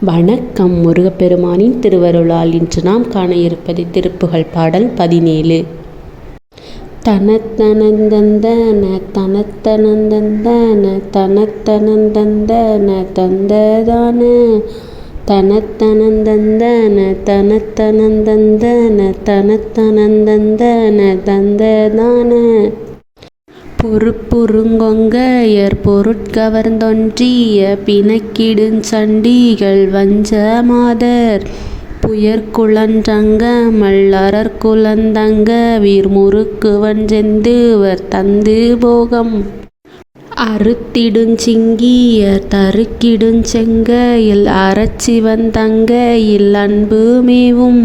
வணக்கம் முருகப்பெருமானின் திருவருளால் இன்று நாம் காண இருப்பது திருப்புகழ் பாடல் பதினேழு. தனத்தனந்தந்தன தனத்தனந்தந்தன தனத்தனந்தந்தன தந்ததான. தனத்தனந்தந்தன தனத்தனந்தந்தன தனத்தனந்தந்தன தந்ததான. பொறுப்புறுங்கொங்க பொருட்கவர்ந்தொன்றிய பிணக்கிடுஞ் சண்டிகள் வஞ்ச மாதர். புயற்குழன்றங்கமல் அரற்குழந்தங்க வீர் முறுக்குவன் செந்துவர் தந்து போகம். அறுத்திடுஞ் சிங்கியர் தருக்கிடுஞ் அன்பு மேவும்.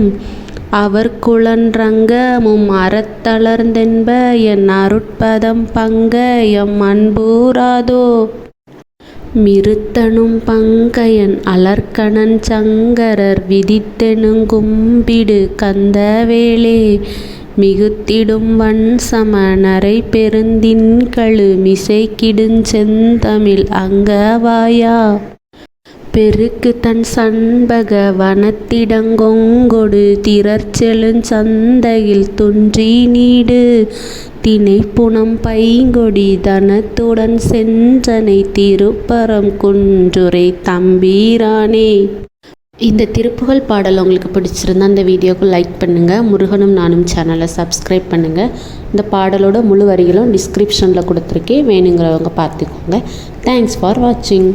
அவர் குழன்றங்க மும் அறத்தளர்ந்தென்ப என் அருட்பதம் பங்க எம் அன்பூராதோ. மிருத்தனும் பங்கையன் அலர்கணன் சங்கரர் விதித்தெனுங் கும்பிடு கந்தவேளே. மிகுத்திடும் வண்சம நரைபெருந்தின்கழு மிசைக்கிடுஞ் செந்தமிழ் அங்கவாயா. பெருக்கு தன் சண்பக வனத்திடங்கொங்கொடு திரர்ச்செழுஞ் சந்தையில் துன்றி நீடு. தினைப்புனம் பைங்கொடி தனத்துடன் சென்றனை திருப்பரம் குன்றுரை தம்பீரானே. இந்த திருப்புகழ் பாடல் உங்களுக்கு பிடிச்சிருந்தா இந்த வீடியோக்கு லைக் பண்ணுங்கள் முருகனும் நானும் சேனலை சப்ஸ்கிரைப் பண்ணுங்கள் இந்த பாடலோட முழு வரிகளும் டிஸ்கிரிப்ஷனில் கொடுத்துருக்கேன். வேணுங்கிறவங்க பார்த்துக்கோங்க. தேங்க்ஸ் ஃபார் வாட்சிங்